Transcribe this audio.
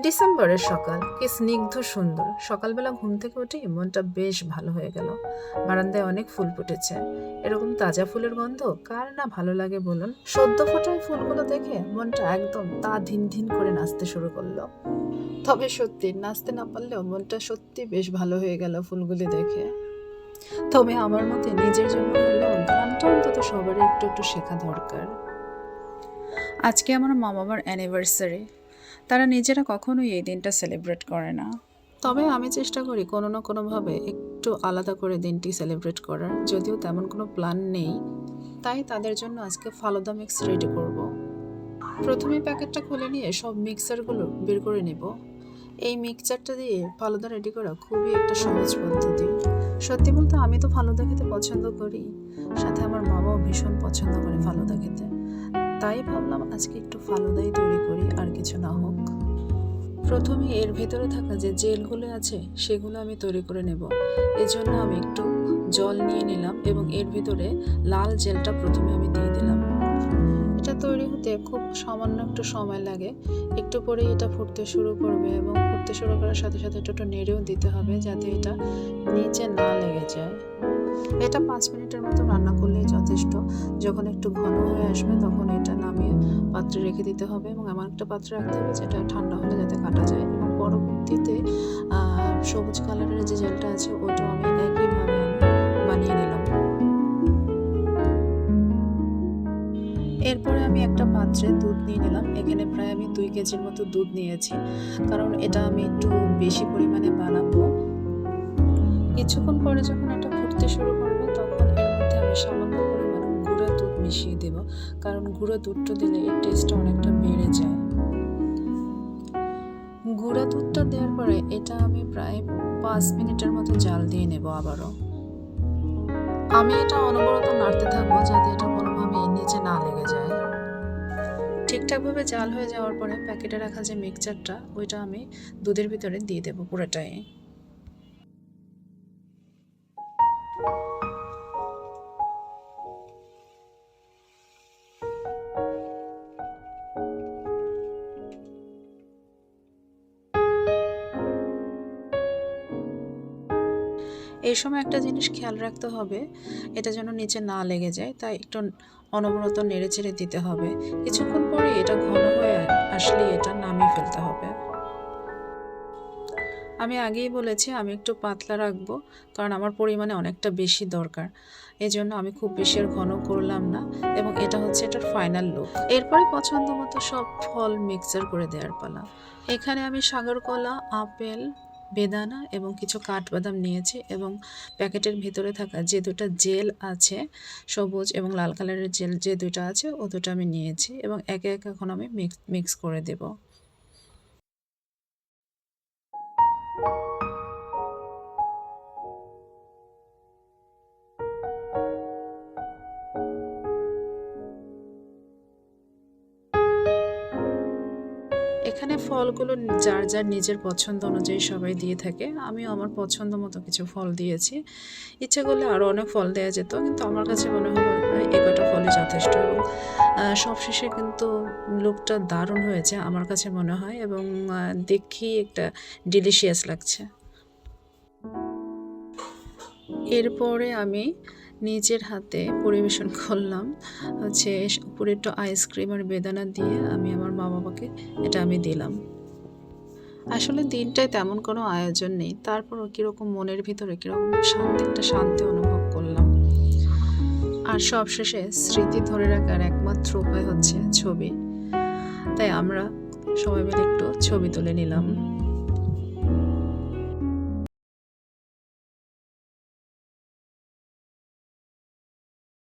ডিসেম্বরের সকাল। কি স্নিগ্ধ সুন্দর। সকালবেলা ঘুম থেকে উঠে মনটা বেশ ভালো হয়ে গেল। বারান্দায় অনেক ফুল ফুটেছে। এরকম তাজা ফুলের গন্ধ কার না ভালো লাগে বলুন? সদ্য ফোটায় ফুলগুলো দেখে মনটা একদম তা ধিন ধিন করে নাচতে শুরু করল। তবে সত্যি, নাচতে না পারলেও মনটা সত্যি বেশ ভালো হয়ে গেল ফুলগুলি দেখে। তবে আমার মতে নিজের জন্য হলেও গানটা অন্তত সবারই একটু একটু শেখা দরকার। আজকে আমার মা বাবার অ্যানিভার্সারি তারা নিজেরা কখনোই এই দিনটা সেলিব্রেট করে না। তবে আমি চেষ্টা করি কোনো না কোনোভাবে একটু আলাদা করে দিনটি সেলিব্রেট করার, যদিও তেমন কোনো প্ল্যান নেই। তাই তাদের জন্য আজকে ফালুদা মিক্স রেডি করব। প্রথমে প্যাকেটটা খুলে নিয়ে সব মিক্সারগুলো বের করে নেব। এই মিক্সচারটা দিয়ে ফালুদা রেডি করা খুবই একটা সহজ পদ্ধতি। সত্যি বলতে আমি তো ফালুদা খেতে পছন্দ করি। সাথে আমার বাবাও ভীষণ পছন্দ করে ফালুদা খেতে। তাই ভাবলাম আজকে একটু ফালুদাই তৈরি করি আর কিছু না হোক। প্রথমে এর ভেতরে থাকা যে জেলগুলো আছে, সেগুলো আমি তৈরি করে নেব। এজন্য আমি একটু জল নিয়ে নিলাম এবং এর ভিতরে লাল জেলটা প্রথমে আমি দিয়ে দিলাম। এটা তৈরি হতে খুব সামান্য একটু সময় লাগে। একটু পরেই এটা ফুটতে শুরু করবে এবং ফুটতে শুরু করার সাথে সাথে একটু একটু নেড়েও দিতে হবে যাতে এটা নিচে না লেগে যায়। এটা পাঁচ মিনিটের মতো রান্না করলেই যথেষ্ট। যখন একটু ঘন হয়ে আসবে তখন এটা নামিয়ে পাত্রে রেখে দিতে হবে এবং এমন একটা পাত্রে রাখতে হবে যেটা ঠান্ডা হলে যাতে কাটা যায় এবং পরবর্তীতে সবুজ কালারের যে জেলটা আছে ওটাও আমি একইভাবে বানিয়ে নিলাম। এরপরে আমি একটা পাত্রে দুধ নিয়ে নিলাম। এখানে প্রায় আমি দুই কেজির মতো দুধ নিয়েছি। কারণ এটা আমি একটু বেশি পরিমাণে বানাবো কিছুক্ষণ পরে যখন এটা ফুটতে শুরু করবে, তখন এর মধ্যে আমি সামান্য পরিমাণ গুঁড়া দুধ মিশিয়ে দেব। কারণ গুঁড়া দুধটা দিলে এর টেস্টটা অনেকটা বেড়ে যায়। গুঁড়া দুধটা দেওয়ার পরে এটা আমি প্রায় পাঁচ মিনিটের মতো জাল দিয়ে নেব আবারও। আমি এটা অনবরত নাড়তে থাকব যাতে এটা কোনোভাবে নিচে না লেগে যায়। ঠিকঠাকভাবে জাল হয়ে যাওয়ার পরে প্যাকেটে রাখা যে মিক্সচারটা ওইটা আমি দুধের ভিতরে দিয়ে দেবো পুরোটাই। এই সময় একটা জিনিস খেয়াল রাখতে হবে, এটা যেন নিচে না লেগে যায়, তাই একটু অনবরত নেড়ে চেড়ে দিতে হবে। কিছুক্ষণ পরে এটা ঘন হয়ে আসলে এটা নামিয়ে ফেলতে হবে। আমি আগেই বলেছি আমি একটু পাতলা রাখব, কারণ আমার পরিমাণে অনেকটা বেশি দরকার। এই জন্য আমি খুব বেশি আর ঘন করলাম না এবং এটা হচ্ছে এটার ফাইনাল লুক এরপরে পছন্দ মতো সব ফল মিক্সার করে দেওয়ার পালা। এখানে আমি সাগর কলা আপেল, বেদানা এবং কিছু কাঠবাদাম নিয়েছি এবং প্যাকেটের ভিতরে থাকা যে দুটো জেল আছে, সবুজ এবং লাল কালারের জেল যে দুটো আছে, ও দুটো আমি নিয়েছি এবং একে একে এখন আমি মিক্স মিক্স করে দেব। এখানে ফলগুলো যার যার নিজের পছন্দ অনুযায়ী সবাই দিয়ে থাকে। আমিও আমার পছন্দ মতো কিছু ফল দিয়েছি। ইচ্ছে করলে আরও অনেক ফল দেওয়া যেত, কিন্তু আমার কাছে মনে হলো এ কটা ফলই যথেষ্ট। এবং সবশেষে কিন্তু লুকটা দারুণ হয়েছে আমার কাছে মনে হয় এবং দেখি একটা ডিলিশিয়াস লাগছে। এরপরে আমি নিজের হাতে পরিবেশন করলাম, হচ্ছে উপরে একটু আইসক্রিম আর বেদানা দিয়ে আমি আমার মা বাবাকে এটা আমি দিলাম। আসলে দিনটায় তেমন কোনো আয়োজন নেই, তারপরও কীরকম মনের ভিতরে কীরকম শান্তি, একটা শান্তি অনুভব করলাম। আর সবশেষে স্মৃতি ধরে রাখার একমাত্র উপায় হচ্ছে ছবি। তাই আমরা সবাই মিলে একটু ছবি তুলে নিলাম।